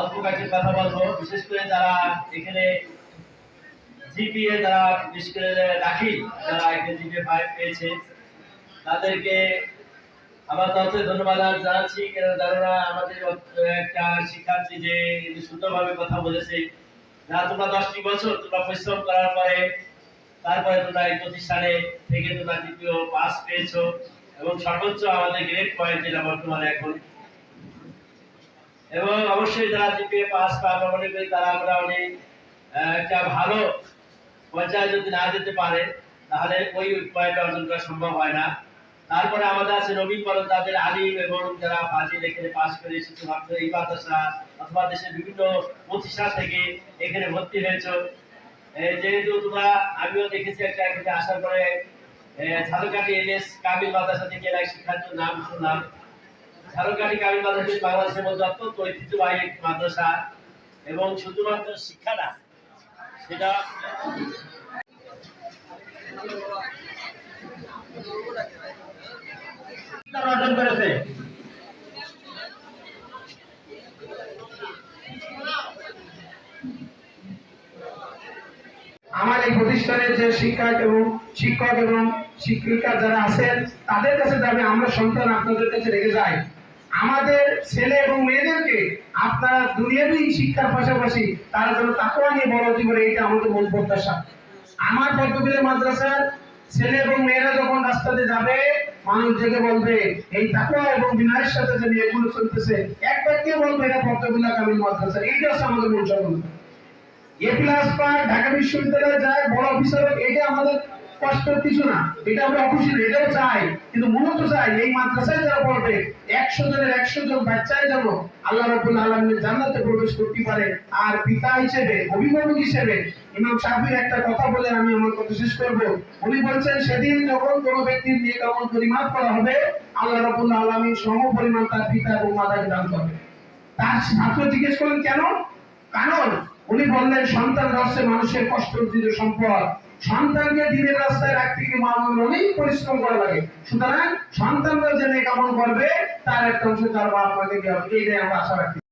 অল্প কথা বলব। বিশেষ করে যারা এখানে জিপিএ যারা বিশেষ করে যারা এখানে জিপিএ ফাইভ পেয়েছে, তাদেরকে আমার তরফে ধন্যবাদ জানাচ্ছি আমাদের একটা শিক্ষার্থী যে সুন্দরভাবে কথা বলেছে না তোমরা দশটি বছর তোমরা পরিশ্রম করার পরে, তারপরে তোমরা এই প্রতিষ্ঠানে থেকে তোমরা দ্বিতীয় পাস পেয়েছ, এবং সর্বোচ্চ আমাদের গ্রেড পয়েন্ট যেটা বর্তমানে এখন এবং অবশ্যই যারা জিপিএ পাস বা আমরা মনে করি তারা মোটামুটি আহ, একটা ভালো পর্যায়ে যদি না যেতে পারে তাহলে ওই পয়েন্ট অর্জন করা সম্ভব হয় না। তারপরে আমাদের আছে নবীন বরণ তাদের আলিম এবং যারা ফাজিল এখানে পাস করে এসেছে মাত্র এই মাদ্রাসা অথবা দেশের বিভিন্ন প্রতিষ্ঠান থেকে এখানে ভর্তি হয়েছে। যেহেতু তোমরা আমিও দেখেছি একটা এখানে আসার পরে ঝালকাঠি এনএস কাবিল মাদ্রাসা থেকে এক শিক্ষার্থীর নাম শুনলাম। ঝালকাঠি কাবিল মাদ্রাসা বাংলাদেশের মধ্যে অত্যন্ত ঐতিহ্যবাহী একটি মাদ্রাসা এবং শুধুমাত্র শিক্ষা না, সেটা অর্জন করেছে। আমার এই প্রতিষ্ঠানের যে শিক্ষক এবং শিক্ষক এবং শিক্ষিকা যারা আছেন, তাদের কাছে যাবে, আমরা সন্তান আপনাদের কাছে রেখে যাই। আমাদের ছেলে এবং মেয়েদেরকে আপনারা দুনিয়াবি শিক্ষার পাশাপাশি তারা যেন তাকুয়া নিয়ে বড় জীবনে এটা আমাদের মূল প্রত্যাশা। আমার পদ্মবিলের মাদ্রাসার ছেলে এবং মেয়েরা যখন রাস্তাতে যাবে, মানুষ জেগে বলবে, এই তাকুয়া এবং বিনয়ের সাথে যে মেয়েগুলো চলতেছে, এক ব্যক্তি বলবে, এটা পদ্মবিলা কামিল মাদ্রাসা। এইটা হচ্ছে আমাদের মূল সফলতা এ প্লাস পার ঢাকা বিশ্ববিদ্যালয়ে যায় বড় অফিসার এটা আমাদের কষ্টের কিছু না। এটা আমরা অখুশি এটাও চাই। কিন্তু মূলত চাই এই মাদ্রাসায় যারা পড়বে, একশো জনের একশো জন বাচ্চায় যেন আল্লাহ রাবুল আলমের জান্নাতে প্রবেশ করতে পারে। আর পিতা হিসেবে, অভিভাবক হিসেবে, ইমাম সাহেবের একটা কথা বলে আমি আমার কথা শেষ করব। উনি বলছেন, সেদিন যখন কোনো ব্যক্তির নিয়ে কেমন পরিমাপ করা হবে, আল্লাহ রাবুল আলমী সম পরিমাণ তার পিতা এবং মাতাকে দান করবে তার ছাত্র জিজ্ঞেস করলেন, কেন? কারণ উনি বললেন, সন্তান রাস্তায় মানুষের কষ্ট দিতে সম্পদ। সন্তানকে দিনের রাস্তায় রাখতে গিয়ে মানুষের অনেক পরিশ্রম করা লাগে। সুতরাং সন্তানরা যে আমল করবে, তার একটা অংশ তার বাপ মাকে দেওয়া হবে। এইটাই আমরা আশা রাখি।